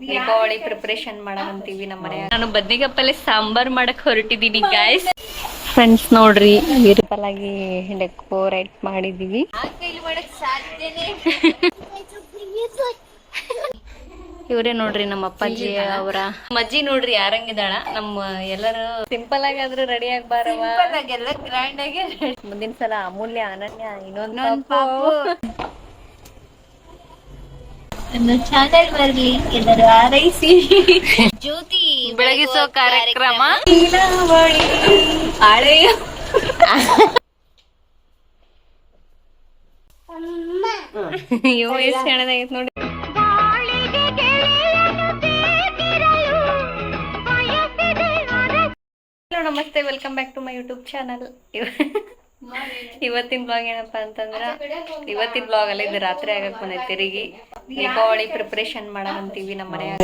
Deepavali preparation ಮಾಡಂತೀವಿ ನಮ್ಮ ಮನೆ. ನಾನು ಬದ್ನಿಗಪ್ಪಲ್ಲಿ ಸಾಂಬಾರ್ ಮಾಡಕ್ ಹೊರಟಿದ್ದೀನಿ ಗಾಯ್ಸ್ ಫ್ರೆಂಡ್ಸ್ ನೋಡ್ರಿ ಬ್ಯೂಟಿಫುಲ್ ಆಗಿ ಡೆಕೋರೇಟ್ ಮಾಡಿದೀವಿ. ಇವರೇ ನೋಡ್ರಿ ನಮ್ಮ ಅಪ್ಪಾಜಿ ಅವರ. ಮಜ್ಜಿ ನೋಡ್ರಿ ಯಾರಂಗಿದಾಳ ನಮ್ಮ ಎಲ್ಲರೂ ಸಿಂಪಲ್ ಆಗಿ ಆದ್ರೂ ರೆಡಿ ಆಗ್ಬಾರವ ಎಲ್ಲ ಗ್ರ್ಯಾಂಡ್ ಆಗಿ ಮುಂದಿನ ಸಲ ಅಮೂಲ್ಯ ಅನನ್ಯ ಇನ್ನೊಂದ್ ನನ್ನ ಚಾನೆಲ್ ಬರ್ಲಿ ಎಲ್ಲರೂ ಆರೈಸಿ ಜ್ಯೋತಿ ಬೆಳಗಿಸೋ ಕಾರ್ಯಕ್ರಮ. ಹಳೆಯ. ಅಯ್ಯೋ ಎಷ್ಟು ಹಣದಾಗೈತೆ ನೋಡಿ. ನಮಸ್ತೆ. Welcome back to my YouTube channel ಇವತ್ತಿನ ಬ್ಲಾಗ್ ಏನಪ್ಪ ಅಂತಂದ್ರ ಇವತ್ತಿನ ಬ್ಲಾಗ್ ಅಲ್ಲಿ ಇದು ರಾತ್ರಿ ಆಗಕ್ ಬಂದೈತಿ ತಿರುಗಿ ದೀಪಾವಳಿ ಪ್ರಿಪರೇಷನ್ ಮಾಡಂತೀವಿ ನಮ್ಮ ಮನೆಯಾಗ.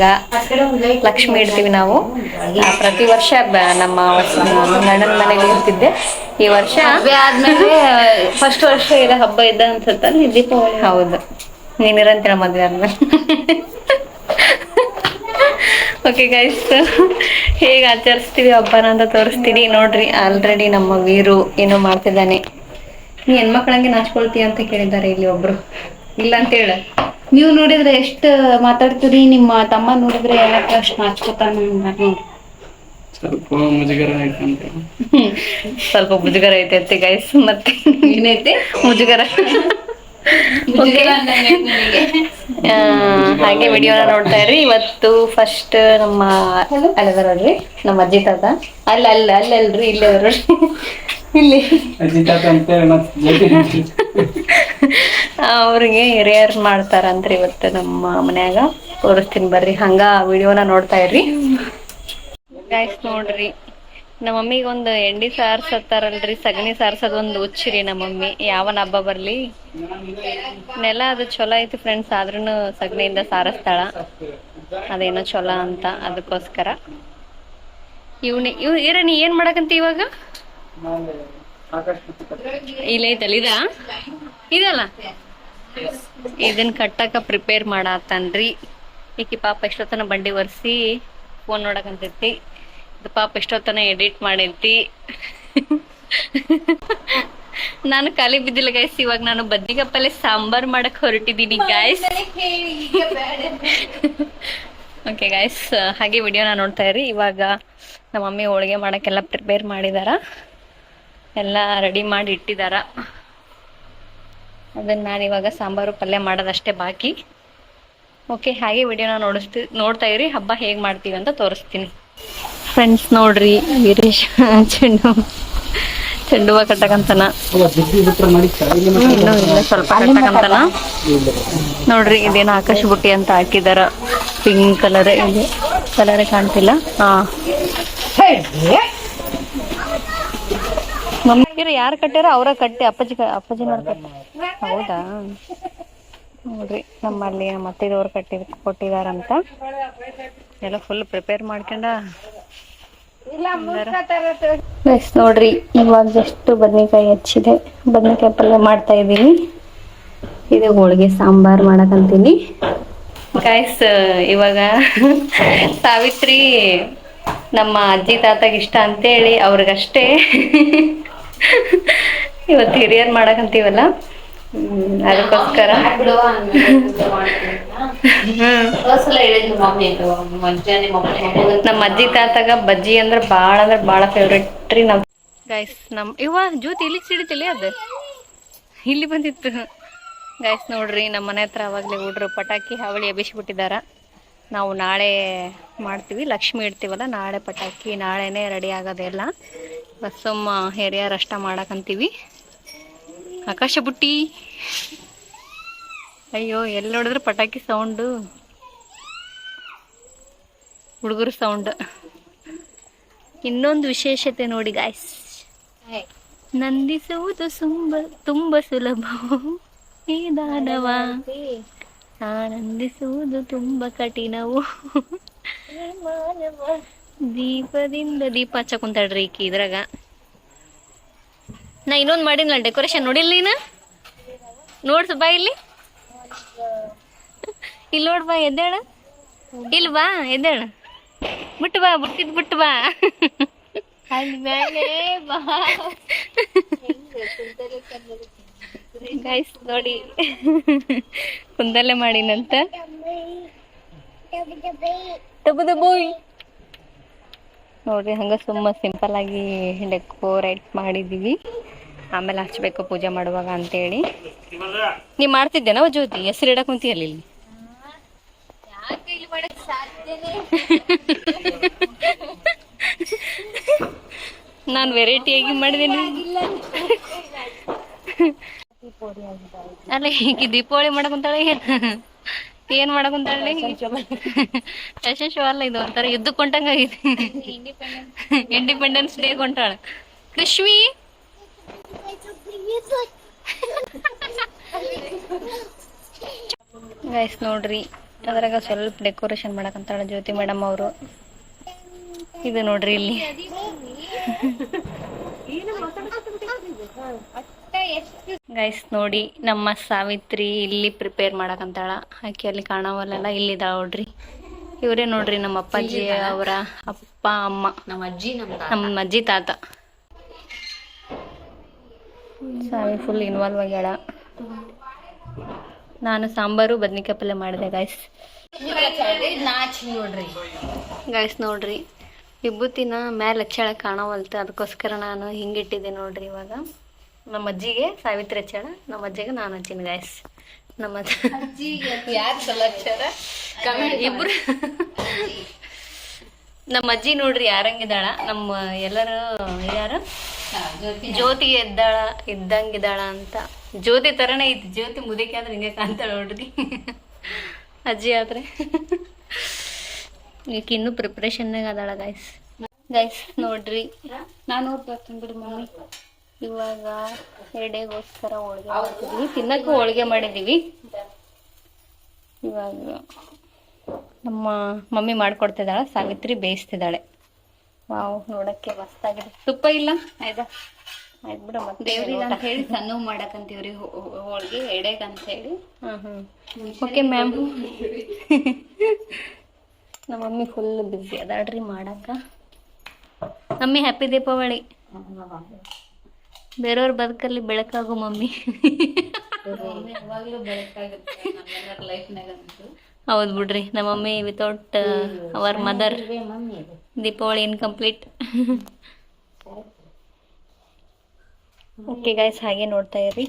ಲಕ್ಷ್ಮಿ ಇಡ್ತೀವಿ ನಾವು. ಪ್ರತಿ ವರ್ಷ ನಮ್ಮ ಗಂಡನ ಮನೆಯಲ್ಲಿ ಇರ್ತಿದ್ದೆ. ಈ ವರ್ಷ ಆದ್ಮೇಲೆ ಫಸ್ಟ್ ವರ್ಷ ಇದ ಹಬ್ಬ ಇದ್ದ ಅನ್ಸತ್ತ ದೀಪಾವಳಿ? ಹೌದು. ನೀನಿರಂತಿನ ಮದ್ವೆ ಆದ್ಮೇಲೆ. ಓಕೆ ಗೈಸ್ ಹೇಗೆ ಆಚರಿಸ್ತೀವಿ ಹಬ್ಬನ ಅಂತ ತೋರಿಸ್ತೀನಿ. ನೋಡ್ರಿ ಆಲ್ರೆಡಿ ನಮ್ಮ ವೀರು ಏನೋ ಮಾಡ್ತಿದ್ದಾನೆ. ನೀ ಹೆಣ್ಮಕ್ಳಂಗೆ ನಾಚ್ಕೊಳ್ತೀಯ ಅಂತ ಕೇಳಿದ್ದಾರೆ ಇಲ್ಲಿ ಒಬ್ರು. ಇಲ್ಲ ಅಂತ ಹೇಳ. ನೀವು ನೋಡಿದ್ರೆ ಎಷ್ಟು ಮಾತಾಡ್ತೀರಿ? ನಿಮ್ಮ ತಮ್ಮ ನೋಡಿದ್ರೆ ಯಾಕೆ ಅಷ್ಟು ನಾಚ್ಕೋತಾನ ನೋಡಿ. ಸ್ವಲ್ಪ ಮುಜುಗರ ಐತೆ ಸ್ವಲ್ಪ ಮುಜುಗರ ಐತೆ ಗೈಸ್ ಮತ್ತೆ ಏನೈತೆ ಮುಜುಗರ. ಮುಜುಗರ ಹಾಗೆ ವಿಡಿಯೋನ ನೋಡ್ತಾ ಇರ್ರಿ. ಇವತ್ತು ಫಸ್ಟ್ ನಮ್ಮ ಅಲ್ಲದರಲ್ರಿ ನಮ್ಮ ಅಜ್ಜಿ ತಾತ. ಅಲ್ಲ ಅಲ್ಲ ಅಲ್ಲಲ್ರಿ ಇಲ್ಲೇ ಬರೋರಿ ಇಲ್ಲಿ. ಅವ್ರಿಗೆ ಹಿರಿಯರ್ ಮಾಡ್ತಾರಂತ್ರಿ ಇವತ್ತು ನಮ್ಮ ಮನ್ಯಾಗ. ತೋರಿಸ್ತೀನಿ ಬರ್ರಿ. ಹಂಗ ವಿಡಿಯೋನ ನೋಡ್ತಾ ಇರ್ರಿ. ಗಾಯ್ಸ್ ನೋಡ್ರಿ. ನಮ್ಮ ಮಮ್ಮಿಗೆ ಒಂದು ಎಂಡಿ ಸಾರ್ಸತ್ತಾರಲ್ರಿ, ಸಗಣಿ ಸಾರ್ಸೋದ್ ಒಂದು ಹುಚ್ಚಿರಿ ನಮ್ಮ ಮಮ್ಮಿ ಯಾವನ ಹಬ್ಬ ಬರ್ಲಿ? ನೆಲ ಅದು ಚಲೋ ಐತಿ ಫ್ರೆಂಡ್ಸ್ ಆದ್ರೂ ಸಗಣಿಯಿಂದ ಸಾರಸ್ತಾಳ. ಅದೇನೋ ಚಲೋ ಅಂತ ಅದಕ್ಕೋಸ್ಕರ. ಇವ್ನಿ, ಇವ್ ಇರ ನೀ ಏನ್ ಮಾಡಕಂತ ಇವಾಗ? ಇಲ್ಲ ಐತಲ್ಲ, ಇದಾ? ಇದಲ್ಲ ಇದನ್ ಕಟ್ಟಕ ಪ್ರಿಪೇರ್ ಮಾಡಾತನ್ರಿ. ಈಕಿ ಪಾಪ ಎಷ್ಟೊತ್ತನ ಬಂಡಿ ಒರ್ಸಿ ಫೋನ್ ನೋಡಕಂತೈತಿ. ಪಾಪ ಎಷ್ಟೊತ್ತನ ಎಡಿಟ್ ಮಾಡೈತಿ ನಾನು ಖಾಲಿ ಬಿದ್ದಿಲ್ಲ ಗಾಯ್ಸ್ ಇವಾಗ ನಾನು ಬದ್ನಿಗಪ್ಪಲೆ ಸಾಂಬಾರ್ ಮಾಡಕ್ ಹೊರಟಿದ್ದೀನಿ ಗಾಯ್ಸ್ ಓಕೆ ಗಾಯ್ಸ್ ಹಾಗೆ ವಿಡಿಯೋನ ನೋಡ್ತಾ ಇರಿ. ಇವಾಗ ನಮ್ಮ ಮಮ್ಮಿ ಹೋಳಿಗೆ ಮಾಡಕ್ಕೆಲ್ಲ ಪ್ರಿಪೇರ್ ಮಾಡಿದಾರ. ಎಲ್ಲ ರೆಡಿ ಮಾಡಿ ಇಟ್ಟಿದಾರ. ಅದನ್ನ ನಾನು ಇವಾಗ ಸಾಂಬಾರು ಪಲ್ಯ ಮಾಡೋದಷ್ಟೇ ಬಾಕಿ. ಓಕೆ ಹಾಗೆ ವಿಡಿಯೋನ ನೋಡಿಸ್ತಿ ನೋಡ್ತಾ ಇರಿ. ಹಬ್ಬ ಹೇಗೆ ಮಾಡ್ತೀವಿ ಅಂತ ತೋರಿಸ್ತೀನಿ. ಫ್ರೆಂಡ್ಸ್ ನೋಡ್ರಿ ವೀರೇಶ್ ಚೆಂಡು ಚೆಂಡು ಹೂವು ಕಟ್ಟಕಂತನ. ಇನ್ನೂ ಸ್ವಲ್ಪ ಕಟ್ಟಕಂತನ. ನೋಡ್ರಿ, ಇದೇನು ಆಕಾಶ ಬುಟ್ಟಿ ಅಂತ ಹಾಕಿದಾರ. ಪಿಂಕ್ ಕಲರ್ ಇದೆ. ಕಲರ್ ಕಾಣ್ತಿಲ್ಲ. ಹಾ. ಮಮ್ಮಿಗೆ ಯಾರು ಕಟ್ಟ್ಯಾರ ಅವರ ಕಟ್ಟಿ, ಅಪ್ಪಾಜಿ ಅಪ್ಪಾಜಿ ನೋಡ್ಕಟ್ಟ ಹೌದಾ? ನೋಡ್ರಿ, ನಮ್ಮಲ್ಲಿ ನಮ್ಮ ಅತ್ತಿದವ್ರು ಕಟ್ಟಿ, ಕೊಟ್ಟಿದಾರಂತ. ಎಲ್ಲ ಫುಲ್ ಪ್ರಿಪೇರ್ ಮಾಡ್ಕೊಂಡ Guys, ನೋಡ್ರಿ ಇವಾಗ ಜಸ್ಟ್ ಬದ್ನೆಕಾಯಿ ಹಚ್ಚಿದೆ. ಬದ್ನೆಕಾಯಿ ಪಲ್ಯ ಮಾಡ್ತಾ ಇದೀನಿ ಇದು ಹೋಳಿಗೆ ಸಾಂಬಾರ್ ಮಾಡಕಂತೀನಿ. ಗಾಯ್ಸ್ ಇವಾಗ ಸಾವಿತ್ರಿ ನಮ್ಮ ಅಜ್ಜಿ ತಾತಗೆ ಇಷ್ಟ ಅಂತೇಳಿ ಅವ್ರಿಗಷ್ಟೇ. ಇವತ್ತು ಹಿರಿಯರ್ ಮಾಡಕಂತೀವಲ್ಲ? ಅದಕ್ಕೋಸ್ಕರ. ನಮ್ಮ ಅಜ್ಜಿ ತಾತಾಗ ಬಜ್ಜಿ ಅಂದ್ರ ಬಾಳ ಅಂದ್ರ ಬಾಳ ಫೇವ್ರೇಟ್ ರೀ ನಮ್ ಗೈಸ್ ನಮ್ ಇವ ಜ್ಯೋತಿ ಇಲ್ಲಿ ಸಿಡಿತಿಲ್ಲ ಅದು? ಇಲ್ಲಿ ಬಂದಿತ್ತು. ಗೈಸ್ ನೋಡ್ರಿ ನಮ್ಮ ಮನೆ ಹತ್ರ ಅವಾಗ್ಲೇ ಹುಡ್ರು ಪಟಾಕಿ ಹಾವಳಿ ಎಬ್ಬಿಸಿಬಿಟ್ಟಿದಾರ. ನಾವು ನಾಳೆ ಮಾಡ್ತೀವಿ ಲಕ್ಷ್ಮಿ ಇಡ್ತೀವಲ್ಲ ನಾಳೆ ಪಟಾಕಿ ನಾಳೆನೇ ರೆಡಿ ಆಗೋದೆಲ್ಲ. ಬಸ್ಸಮ್ಮ ಏರಿಯಾ ಅಷ್ಟ ಮಾಡಕಂತೀವಿ. ಆಕಾಶ ಬುಟ್ಟಿ. ಅಯ್ಯೋ ಎಲ್ಲಿ ನೋಡಿದ್ರೆ ಪಟಾಕಿ ಸೌಂಡು ಹುಡುಗರು ಸೌಂಡ್ ಇನ್ನೊಂದು ವಿಶೇಷತೆ ನೋಡಿ ಗಾಯ್ಸ್ ನಂದಿಸುವುದು ಸುಂಬ ತುಂಬ ಸುಲಭ. ಈ ದಾನವ. ಆನಂದಿಸುವುದು ತುಂಬ ಕಠಿಣವು. ದೀಪದಿಂದ ದೀಪ ಹಚ್ಚ ಕುಂತಾಳ್ರಿ ಈಕಿ ಇದ್ರಾಗ. ನಾ ಇನ್ನೊಂದ್ ಮಾಡಿನಲ್ಲ ಡೆಕೋರೇಷನ್ ನೋಡಿಲ್ಲ ನೀನು? ನೋಡ್ಸ ಬಾ ಇಲ್ಲಿ. ಇಲ್ಲಿ ನೋಡ್ ಬಾ ಎದ್ದೇಳ. ಇಲ್ಲಿ ಬಾ ಎದ್ದೇಳ. ಬಿಟ್ಟು ಬಾ ಬಿಟ್ಟಿದ್ ಬಿಟ್ಟು ಬಾ. ಗೈಸ್ ನೋಡಿ. ಕುಂದಲ್ಲೇ ಮಾಡಿನಂತ. ನೋಡ್ರಿ ಹಂಗ ಸುಮ್ಮ ಸಿಂಪಲ್ ಆಗಿ ಡೆಕೋರೇಟ್ ಮಾಡಿದೀವಿ. ಆಮೇಲೆ ಹಚ್ಬೇಕು ಪೂಜೆ ಮಾಡುವಾಗ ಅಂತೇಳಿ. ನೀ ಮಾಡ್ತಿದ್ದೇನವ ಜ್ಯೋತಿ, ಹೆಸರು ಇಡಕ್ ಕುಂತಿಯಲ್ಲಿ ಇಲ್ಲಿ ನಾನು ವೆರೈಟಿಯಾಗಿ ಮಾಡಿದೀನಿ. ಅಲ್ಲ ಈಗ ದೀಪಾವಳಿ ಮಾಡಕುಂತಾಳೆ ಏನ್? ಮಾಡಕುಂತಾಳೆ? ಶೋ ಅಲ್ಲ ಇದು ಒಂಥರ ಯುದ್ಧ ಕೊಂಟಂಗ ಆಗಿದೆ ಇಂಡಿಪೆಂಡೆನ್ಸ್ ಡೇ ಕೊಂಟಾಳ ಕೃಷ್ವಿ ಗೈಸ್ ನೋಡ್ರಿ. ಅದ್ರಾಗ ಸ್ವಲ್ಪ ಡೆಕೋರೇಷನ್ ಮಾಡಕಂತಾಳ ಜ್ಯೋತಿ ಮೇಡಮ್ ಅವರು. ಇದು ನೋಡ್ರಿ ಇಲ್ಲಿ. ಗೈಸ್ ನೋಡಿ ನಮ್ಮ ಸಾವಿತ್ರಿ ಇಲ್ಲಿ ಪ್ರಿಪೇರ್ ಮಾಡಕಂತಾಳ. ಆಕೆ ಅಲ್ಲಿ ಕಾಣವಲ್ಲ ಇಲ್ಲಿದಾಳ ನೋಡ್ರಿ. ಇವರೇ ನೋಡ್ರಿ ನಮ್ಮ ಅಪ್ಪಾಜಿ ಅವರ ಅಪ್ಪ ಅಮ್ಮ. ನಮ್ಮ ಅಜ್ಜಿ ನಮ್ಮ ಅಜ್ಜಿ ತಾತ. ಸಾವಿ ಫುಲ್ ಇನ್ವಾಲ್ವ್ ಆಗ್ಯಾಳ. ನಾನು ಸಾಂಬಾರು, ಬದ್ನಿಕಾಯಿ ಪಲ್ಯ ಮಾಡಿದೆ ಗಾಯ್ಸ್ ಗಾಯ್ಸ್ ನೋಡ್ರಿ, ವಿಭೂತಿನ ಮ್ಯಾಲೆ ಹಚ್ಚಾಳ ಕಾಣವಲ್ತ. ಅದಕ್ಕೋಸ್ಕರ ನಾನು ಹಿಂಗಿಟ್ಟಿದ್ದೆ ನೋಡ್ರಿ ಇವಾಗ. ನಮ್ಮ ಅಜ್ಜಿಗೆ ಸಾವಿತ್ರಿ ಹಚ್ಚಾಳ ನಮ್ಮ ಅಜ್ಜಿಗೆ ನಾನು ಹಚ್ಚಿನಿ ಗಾಯ್ಸ್ ನಮ್ಮ ಇಬ್ರು ನಮ್ಮ ಅಜ್ಜಿ ನೋಡ್ರಿ ಯಾರಂಗಿದಾಳ ನಮ್ಮ ಎಲ್ಲರೂ ಯಾರು? ಜ್ಯೋತಿಗೆ ಎದ್ದಾಳ, ಇದ್ದಂಗಿದ್ದಾಳ ಅಂತ. ಜ್ಯೋತಿ ತರನೇ ಇತ್ತು ಜ್ಯೋತಿ ಮುದಕ್ಕೆ ಆದ್ರೆ ಹಿಂಗೆ ಕಾಣ್ತಾಳ ನೋಡ್ರಿ. ಅಜ್ಜಿ ಆದ್ರೆ. ಈಗ ಇನ್ನು ಪ್ರಿಪ್ರೇಷನ್ನಾಗ ಅದಾಳ ಗಾಯ್ಸ್ ಗೈಸ್ ನೋಡ್ರಿ. ನಾನು ಬಿಡಿ ಮಮ್ಮಿ. ಇವಾಗ ಎಡೆಗೋಸ್ಕರ ಹೋಳಿಗೆ ಮಾಡ್ತಿದ್ವಿ. ತಿನ್ನಕ್ಕೂ ಹೋಳಿಗೆ ಮಾಡಿದೀವಿ. ಇವಾಗ ನಮ್ಮ ಮಮ್ಮಿ ಮಾಡ್ಕೊಡ್ತಿದ್ದಾಳೆ, ಸಾವಿತ್ರಿ ಬೇಯಿಸ್ತಿದ್ದಾಳೆ. ವಾವ್ ನೋಡಕ್ಕೆ ಮಸ್ತಾಗಿದೆ ತುಪ್ಪ ಇಲ್ಲ? ಆಯ್ತಾ ಆಯ್ತು ಬಿಡ ಮತ್ತೆ ದೇವ್ರಿಗೆ ಅಂತ ಹೇಳಿ ಸಣ್ಣ ಮಾಡಕಂತೀವ್ರಿ ಹೋಳ್ಗೆ ಎಡೆಗ್ ಅಂತ ಹೇಳಿ. ಹ್ಮ್ ಹ್ಮ್. ಓಕೆ ಮ್ಯಾಮ್ ನಮ್ಮ ಮಮ್ಮಿ ಫುಲ್ ಬಿಸಿ ಅದಾಡ್ರಿ ಮಾಡಕ್ಕ ಮಮ್ಮಿ ಹ್ಯಾಪಿ ದೀಪಾವಳಿ. ಬೇರೆಯವ್ರ ಬದುಕಲ್ಲಿ ಬೆಳಕಾಗು ಮಮ್ಮಿ. ಯಾವಾಗ್ಲೂ ಬೆಳಕಾಗುತ್ತೆ. ನಮ್ಮೆಲ್ಲರ ಲೈಫ್ನಾಗಂತೂ ಹೌದು ಬಿಡ್ರಿ. ನಮ್ಮ mummy without our mother Deepavali incomplete okay guys ಹಾಗೆ ನೋಡ್ತಾ ಇರ್ರಿ.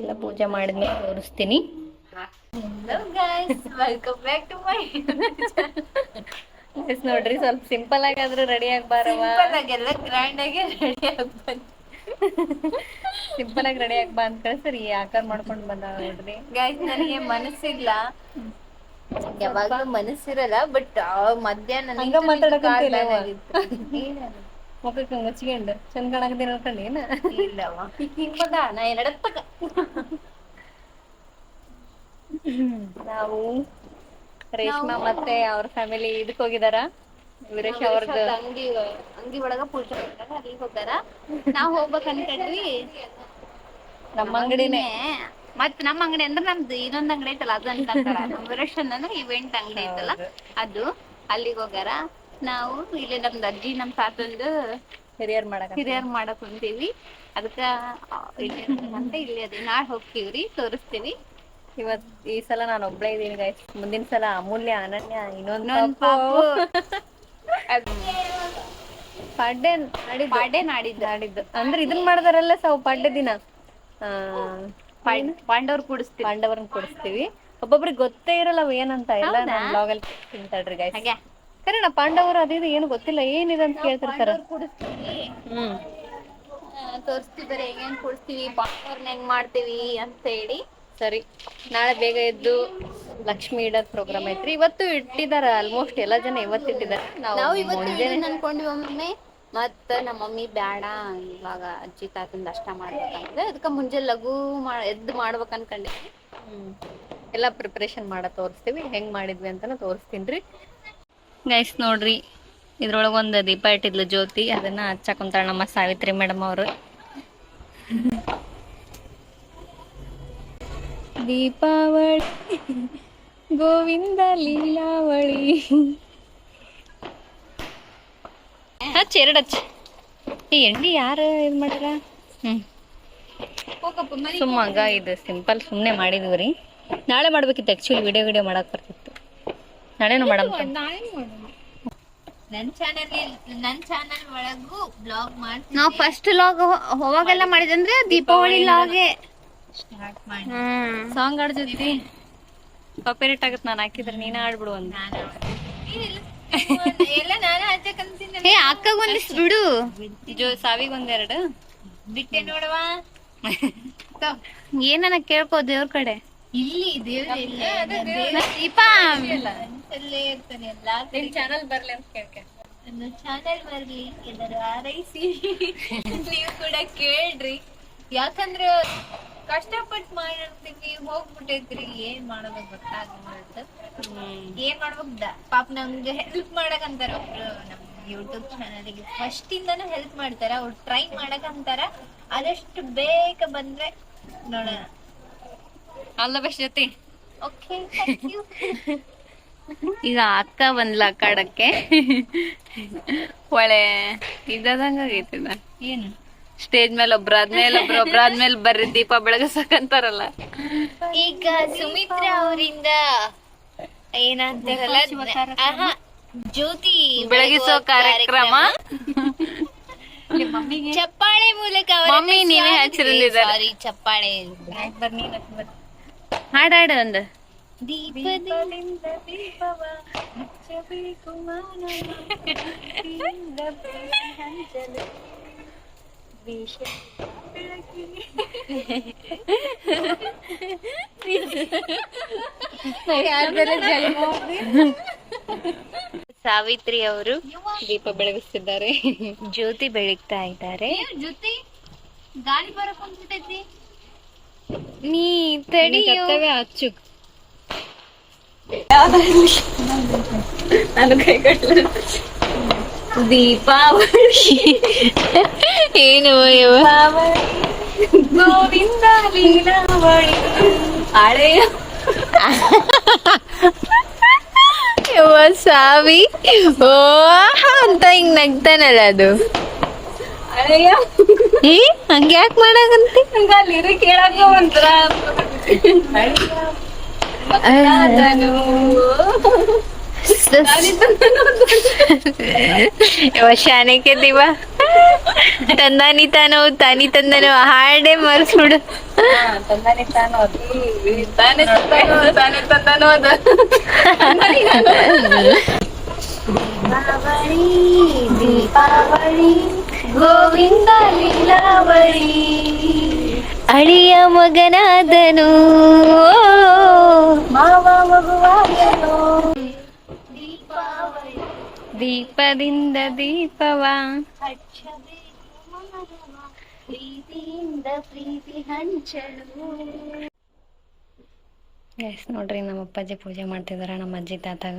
ಎಲ್ಲ ಪೂಜೆ ಮಾಡಿದ್ಮೇಲೆ ತೋರಿಸ್ತೀನಿ. ನೋಡ್ರಿ ಸ್ವಲ್ಪ ಸಿಂಪಲ್ ಆಗಾದ್ರೂ ರೆಡಿ ಆಗ್ಬಾರವ ಗ್ರ್ಯಾಂಡ್ ಆಗಿ ರೆಡಿ ಆಗ್ಬಂದು ಸಿಂಪಲ್ ಆಗಿ ರೆಡಿ ಆಗ್ಬಾ ಅಂತ ಕಳ್ಸರಿ ಆಕಾರ ಮಾಡ್ಕೊಂಡ್ ಬಂದ ನೋಡ್ರಿ. ಗಾಯ್ಸ್ ನನಗೆ ಮನಸ್ಸಿಲ್ಲ. ಯಾವಾಗ್ಲೂ ಮನಸ್ಸಿರಲ್ಲ ಬಟ್ ಮಧ್ಯಾಹ್ನ ಹಂಗ ಮಾತಾಡಕಂತಿಲ್ಲ? ಮುಖಕ್ಕೆ ಮುಚ್ಕೊಂಡು ಚಂದ ಕಾಣಕತ್ತಿ ನೋಡ್ಕೊಂಡು ಏನ? ಇಲ್ಲವ ಹಿಂಗ್ ನಾ ಎರಡತ್ತಕ ನಾವು ರೇಷ್ಮಾ ಮತ್ತೆ ಅವ್ರ ಫ್ಯಾಮಿಲಿ ಇದಕ್ ಹೋಗಿದಾರ. ವೀರೇಶ್ ಅವ್ರದ್ದು ಅಂಗಿ ಅಂಗಡಿ ಒಳಗ ಪೂಜೆ ಮಾಡ್ತಾರ ಅಲ್ಲಿಗೆ ಹೋಗಾರ ನಾವ್ ಹೋಗ್ಬೇಕ್ ಅನ್ಕೊಂಡ್ವಿ. ನಮ್ಮ ಅಂಗಡಿನೇ. ಮತ್ ನಮ್ ಅಂಗಡಿ ಅಂದ್ರೆ ನಮ್ದು ಇನ್ನೊಂದ್ ಅಂಗಡಿ ಐತಲ್ಲ ಅದಂತ ಅಂತ ನಮ್ಮ ವೀರೇಶ್ ಅಂದ್ರೆ ಇವೆಂಟ್ ಅಂಗಡಿ ಐತಲ್ಲ ಅದು ಅಲ್ಲಿಗೆ ಹೋಗ್ಯಾರ. ನಾವು ಇಲ್ಲಿ ನಮ್ದು ಅಜ್ಜಿ ನಮ್ ತಾತಂದು ಹಿರಿಯರ್ ಮಾಡಕ ಹಿರಿಯರ್ ಮಾಡಕ್ ಕುಂತೀವಿ. ಅದಕ್ಕ ಅಂತ ಇಲ್ಲಿ ಅದೇ ನಾಳೆ ಹೋಗ್ತೀವ್ರಿ ತೋರಿಸ್ತೀವಿ. ಇವತ್ ಈ ಸಲ ನಾನು ಒಬ್ಳೆ ಇದೀನಿ ಗೈಸ್ ಮುಂದಿನ ಸಲ ಅಮೂಲ್ಯ ಅನನ್ಯ ಇನ್ನೊಂದ್ ಪಾಪು. ಪಾಡ್ಯ ನಾಡಿದ್ದು. ಪಾಡ್ಯ ನಾಡಿದ್ದು. ನಾಡಿದ್ದು. ಅಂದ್ರೆ ಇದನ್ ಮಾಡ್ದಾರಲ್ಲ ಸಾವು ಪಾಡ್ಯ ದಿನ. ಆ ಪಾಂಡ್- ಪಾಂಡವ್ರು ಕೂಡಿಸ್ತೀವಿ. ಪಾಂಡವರನ್ನ ಕೊಡಿಸ್ತೀವಿ. ಒಬ್ಬೊಬ್ರಿಗೆ ಗೊತ್ತೇ ಇರಲ್ಲ ಅವ್ ಏನಂತ ಎಲ್ಲ ನಮ್ ಬ್ಲಾಗ್ ಅಲ್ಲಿ ತಿಂತಾಳ್ರಿ ಗೈಸ್ ಹಾಗೆ. ಕರೆನ ಪಾಂಡವರು ಅದು ಇದು ಏನು ಗೊತ್ತಿಲ್ಲ ಏನಿದೆ ಅಂತ ಕೇಳ್ತಿರ್ತಾರ. ಕೂಡಿಸ್ತೀವಿ. ಹ್ಮ್. ತೋರಿಸ್ತೀವಿ ಬರೀ ಹೆಂಗ್ ಕೂಡಿಸ್ತೀವಿ ಪಾಂಡವ್ರನ್ನ ಹೆಂಗ್ ಮಾಡ್ತೀವಿ ಅಂತ ಹೇಳಿ ಸರಿ. ನಾಳೆ ಬೇಗ ಎದ್ದು ಲಕ್ಷ್ಮಿ ಇಡೋದ್ ಪ್ರೋಗ್ರಾಮ್ ಐತ್ರಿ. ಇವತ್ತು ಇಟ್ಟಿದಾರ ಆಲ್ಮೋಸ್ಟ್ ಎಲ್ಲಾ ಜನ ಇವತ್ತು ಇಟ್ಟಿದಾರ ನಾವು ನಾವು ಇವತ್ತು ಮುಂಜಾನೆ ಅನ್ಕೊಂಡ್ವಿ ಒಮ್ಮೊಮ್ಮೆ. ಮತ್ತ ನಮ್ಮ ಮಮ್ಮಿ ಬ್ಯಾಡ, ಇವಾಗ ಅಜ್ಜಿ ತಾತಂದ ಅಷ್ಟ ಮಾಡ್ಬೇಕಂದ್ರೆ ಅದಕ್ಕೆ ಮುಂಜೆ ಲಘು ಮಾ, ಎದ್ದು ಮಾಡ್ಬೇಕ್ ಅನ್ಕೊಂಡಿದ್ವಿ. ಎಲ್ಲ ಪ್ರಿಪ್ರೇಷನ್ ಮಾಡ ತೋರಿಸ್ತೀವಿ, ಹೆಂಗ್ ಮಾಡಿದ್ವಿ ಅಂತಾನು ತೋರಿಸ್ತೀನಿ ಗೈಸ್ ನೋಡ್ರಿ, ಇದ್ರೊಳಗ ಒಂದು ದೀಪ ಇಟ್ಟಿದ್ಲು ಜ್ಯೋತಿ, ಅದನ್ನ ಹಚ್ಚಾಕ್ ಕುಂತಾಳ ನಮ್ಮ ಸಾವಿತ್ರಿ ಮೇಡಮ್ ಅವರು. ದೀಪಾವಳಿ, ಗೋವಿಂದ ಲೀಲಾವಳಿ. ಹಚ್ ಎರಡು ಹಚ್ ಈ ಎಣ್ಣೆ ಯಾರು ಇದು ಮಾಡ್ಯಾರ? ಹ್ಮ್. ಸುಮ್ಮ ಹಂಗ. ಸುಮ್ಮಗ ಇದು ಸಿಂಪಲ್ ಸುಮ್ಮನೆ ಮಾಡಿದ್ವಿ ರೀ. ನಾಳೆ ಮಾಡ್ಬೇಕಿತ್ತು ಆ್ಯಕ್ಚುಲಿ ವಿಡಿಯೋ ವಿಡಿಯೋ ಮಾಡಕ್ ಬರ್ತಿತ್ತು. ನಾಳೆನೂ ಚಾನಲ್ ಚಾನಲ್ ಒಳಗೂ ಬ್ಲಾಗ್ ಮಾಡ್ತೀನಿ. ನಾವು ಫಸ್ಟ್ ಲಾಗ್ ಹೋವಾಗೆಲ್ಲ ಮಾಡಿದಂದ್ರೆ ದೀಪಾವಳಿ ಲಾಗೆ ಸ್ಟಾರ್ಟ್ ಮಾಡಿ. ಹ್ಮ್. ಸಾಂಗ್ ಆಡ್ ಜೊತೆ ಕಾಪಿರೇಟ್ ಆಗುತ್ತೆ ನಾನು ಹಾಕಿದ್ರೆ ನೀನೇ ಆಡ್ಬಿಡು ನಾನು ಏ ಅಕ್ಕಗ ಒಂದಿಸ್ ಬಿಡು. ಜೋ ಸಾವಿಗೆ ಒಂದೆರಡು. ಬಿಟ್ಟೆ ನೋಡವಾ. ಏನನ ಕೇಳ್ಕೋ ದೇವ್ರ ಕಡೆ. ಇಲ್ಲಿ ದೇವ್ರ ದೀಪ. ಅಲ್ಲೇ ಇರ್ತಾನೆ ಎಲ್ಲಾ. ನಿನ್ ಚಾನಲ್ ಬರ್ಲಿ ಅಂತ ಕೇಳ್ಕೆ. ನನ್ನ ಚಾನೆಲ್ ಬರ್ಲಿ. ಎಲ್ಲರೂ ಆರೈಸಿ ನೀವು ಕೂಡ ಕೇಳ್ರಿ. ಯಾಕಂದ್ರ ಕಷ್ಟಪಟ್ಟು ಮಾಡಿರ್ತೀವಿ ಹೋಗ್ಬಿಟ್ಟೈತ್ರಿ ಏನ್ ಮಾಡೋದ್ ಗೊತ್ತಾಗ್ಬಿಡುತ್ತೆ ಏನ್ ಮಾಡ್ಬೇಕು? ಪಾಪ ನಮ್ಗೆ ಹೆಲ್ಪ್ ಮಾಡಕ್ ಅಂತಾರ ಒಬ್ರು ನಮ್ ಯೂಟ್ಯೂಬ್ ಚಾನಲ್ಗೆ ಫಸ್ಟ್ ಇಂದಾನು ಹೆಲ್ಪ್ ಮಾಡ್ತಾರ ಅವ್ರು ಟ್ರೈ ಮಾಡಕ್ ಅಂತಾರ ಆದಷ್ಟು ಬೇಗ ಬಂದ್ರೆ ನೋಡೋಣ. ಆಲ್ ದ ಬೆಸ್ಟ್ ಜೊತೆ ಓಕೆ ಈಗ ಅಕ್ಕ ಬಂದ್ಲ ಕಾಡಕ್ಕೆ ಒಳ್ಳೆ ಇದ್ದಂಗ ಆಗೈತಿ ಏನು? ಸ್ಟೇಜ್ ಮೇಲೆ ಒಬ್ರಾದ್ಮೇಲೆ ಒಬ್ರು ಒಬ್ರಾದ್ಮೇಲೆ ಬರ್ರಿ ದೀಪ ಬೆಳಗಸಕಂತಾರಲ್ಲ ಈಗ ಸುಮಿತ್ರಾ ಅವರಿಂದ ಏನಂತಾರಲ್ಲ ಆಹಾ, ಜ್ಯೋತಿ ಬೆಳಗಿಸೋ ಕಾರ್ಯಕ್ರಮ. ಚಪ್ಪಾಳೆ ಮೂಲಕ ಮಮ್ಮಿ ನೀವೇ ಹಚ್ಚಿರಲಿದ್ದಾರೆ. ಸಾರಿ ಚಪ್ಪಾಳೆ. ಹಾಡಾಡು ಒಂದು. ದೀಪದಿಂದ ದೀಪವ ಹಚ್ಚಬೇಕು ಮಾನವ. ದೀಪದಿಂದ ಹಂಚಲು ವಿಷ ಸಾವಿತ್ರಿ ಅವರು ದೀಪ ಬೆಳಗಿಸ್ತಿದ್ದಾರೆ. ಜ್ಯೋತಿ ಬೆಳಗ್ತಾ ಇದ್ದಾರೆ. ಜ್ಯೋತಿ ಗಾಳಿ ಬರಕ್ ಕುಂತೈತಿ ನೀ ತಡಿ ಹಚ್ಚು ನಾನು ಕೈ ಕಟ್ಲ ದೀಪಾವಳಿ. ಏನು ಗೋವಿಂದ ಲೀಲಾವಳಿ ಹಳೆಯ ಯವ್ವ ಸಾವಿ ಓ ಅಂತ ಹಿಂಗ್ ನಗ್ತಾನಲ್ಲ ಅದು. ಹಳೆಯ ಏ ಹಂಗ ಯಾಕೆ ಮಾಡಕಂತಿ ಹೇಳಕ ಒಂಥರ ಮಗನಾದನು. ಯವ್ವ ಶಾನೆಗೆ ದಿವ ತಂದಾನಿ ತಾನೋ ತಾನಿ ತಂದನೋ ಹಾಡೇ ಮರ್ಸ್ಬಿಡು ಹಾ, ತಾನೋ ತಾನು ತಂದಾನೋ ತಾನೇ ತಂದಾನೋ ಅದು ಗೋವಿಂದ ಲೀಲಾವಳಿ ಅಳಿಯ ಮಗನಾದನು. ಮಾವ ಮಗುವಾಗನು ದೀಪದಿಂದ ದೀಪವ. ಪ್ರೀತಿಯಿಂದ ಪ್ರೀತಿ ಹಂಚಲು. ಎಸ್ ನೋಡ್ರಿ ನಮ್ಮ ಅಪ್ಪಾಜಿ ಪೂಜೆ ಮಾಡ್ತಿದಾರ ನಮ್ಮ ಅಜ್ಜಿ ತಾತಾಗ.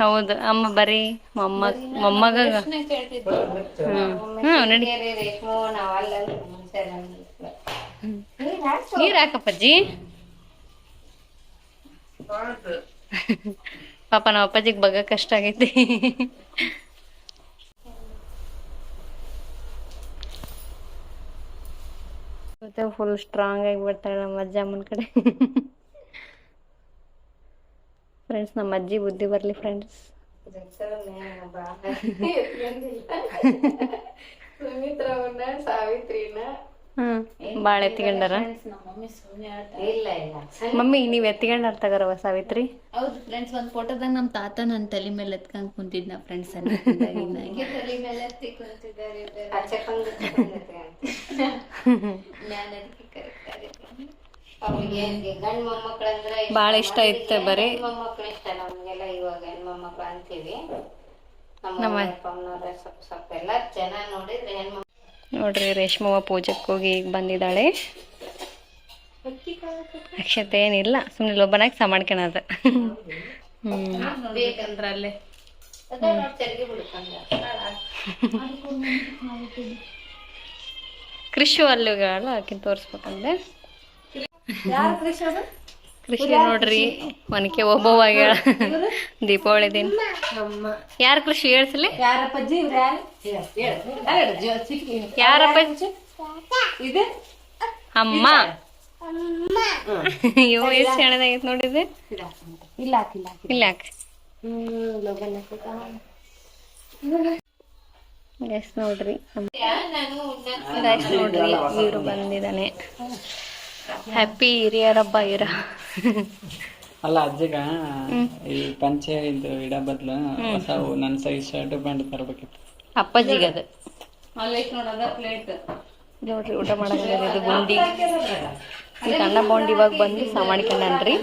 ಹೌದು ಅಮ್ಮ ಬರೀ ಮೊಮ್ಮಗ ಮೊಮ್ಮಗ ಹ್ಮ್. ಹ್ಮ್ ನಡಿ. ನೀರ್ ಹಾಕಪ್ಪಜ್ಜಿ ಪಾಪ ನಮ್ಮ ಅಪ್ಪಾಜಿಗೆ ಬಗ್ಗ ಕಷ್ಟ ಆಗೈತಿ. ಮತ್ತೆ ಫುಲ್ ಸ್ಟ್ರಾಂಗ್ ಆಗಿ ಬಿಡ್ತಾಳೆ ನಮ್ಮ ಅಜ್ಜ ಅಮ್ಮನ ಕಡೆ. ಫ್ರೆಂಡ್ಸ್ ನಮ್ಮ ಅಜ್ಜಿ ಬುದ್ಧಿ ಬರಲಿ ಫ್ರೆಂಡ್ಸ್ ಸುಮಿತ್ರವನ್ನ, ಸಾವಿತ್ರಿನ ಹ್ಮ್. ಬಾಳ ಎತ್ತಿಕೊಂಡಾರ? ಮಮ್ಮಿ ನೀವ್ ಎತ್ತಿಕೊಂಡಾರ ತಗರವ ಸಾವಿತ್ರಿ? ಹೌದು ಫ್ರೆಂಡ್ಸ್ ಒಂದ್ ಫೋಟೋದಾಗ ನಮ್ ತಾತ ನನ್ ತಲೆ ಮೇಲೆ ಎತ್ಕೊಂಡ್ ಕುಂತಿದ್ನ ಫ್ರೆಂಡ್ಸ್ ಬಾಳ ಇಷ್ಟ ಇತ್ತು ಬರೀ. ಮೊಮ್ಮಕ್ಳು ಇಷ್ಟ ನಮ್ಗೆಲ್ಲ ಇವಾಗ ಹೆಣ್ಮಕ್ಳು ಅಂತೀವಿ. ನಮ್ಮ ಸ್ವಲ್ಪ ಸ್ವಲ್ಪ ಎಲ್ಲ ಜನ ನೋಡಿದ್ರೆ ಹೆಣ್ಮಕ್ಳು ನೋಡ್ರಿ ರೇಷ್ಮವ್ವ ಪೂಜೆಗೆ ಹೋಗಿ ಈಗ ಬಂದಿದ್ದಾಳೆ. ಅಕ್ಷತೆ ಏನಿಲ್ಲ ಸುಮ್ಮನೆ ಲೋಬನಾಗಿ ಸಹ ಮಾಡ್ಕೊಳದ ಹ್ಮ್ ಬೇಕಂದ್ರ ಅಲ್ಲೇ ಅದ ನೋಡಿ ಚರ್ಗಿ ಬಿಡ್ಕೊಂಡ ಕೃಷಿ ಅಲ್ಲಿಗಳ ಆಕಿನ್ ತೋರ್ಸ್ಬೇಕಂದ್ರೆ ಕೃಷಿ ನೋಡ್ರಿ ಒನಕೆ ಒಬ್ಬವ ದೀಪಾವಳಿ ದಿನ. ಯಾರ ಕೃಷಿ ಹೇಳ್ಸಲಿ? ಯಾರಪ್ಪಾಜಿ ಇವ್ರ ಯಾರಪ್ಪ ಇದು? ಅಮ್ಮ. ಇವು ಎಷ್ಟು ಸಣ್ಣದಾಗೈತೆ ನೋಡಿದ್ರೆ ಇಲ್ಲ ಇಲ್ಲ ಎಸ್ ನೋಡ್ರಿ. ನೋಡ್ರಿ. ಇವ್ರು ಬಂದಿದ್ದಾನೆ. ಹ್ಯಾಪಿ ಹಿರಿಯರ ಹಬ್ಬ ಇರ ಅಲ್ಲ ಅಜ್ಜಿಗ ಈ ಪಂಚೆ ಇದು ಇಡ ಬದ್ಲು ಹೊಸ ನನ್ನ ಸೈಜ್ ಶರ್ಟ್ ಪ್ಯಾಂಟ್ ತರಬೇಕಿತ್ತು. ಅಪ್ಪಾಜಿಗೆ ಅದು. ನೋಡ್ರಿ ಊಟ ಮಾಡಕ್ಕೆ ಇದು ಗುಂಡಿ. ಈ ಅಣ್ಣ ಬಾಂಡ್ ಇವಾಗ ಬಂದು ಸಾ ಮಾಡ್ಕೊಂಡನ್ರಿ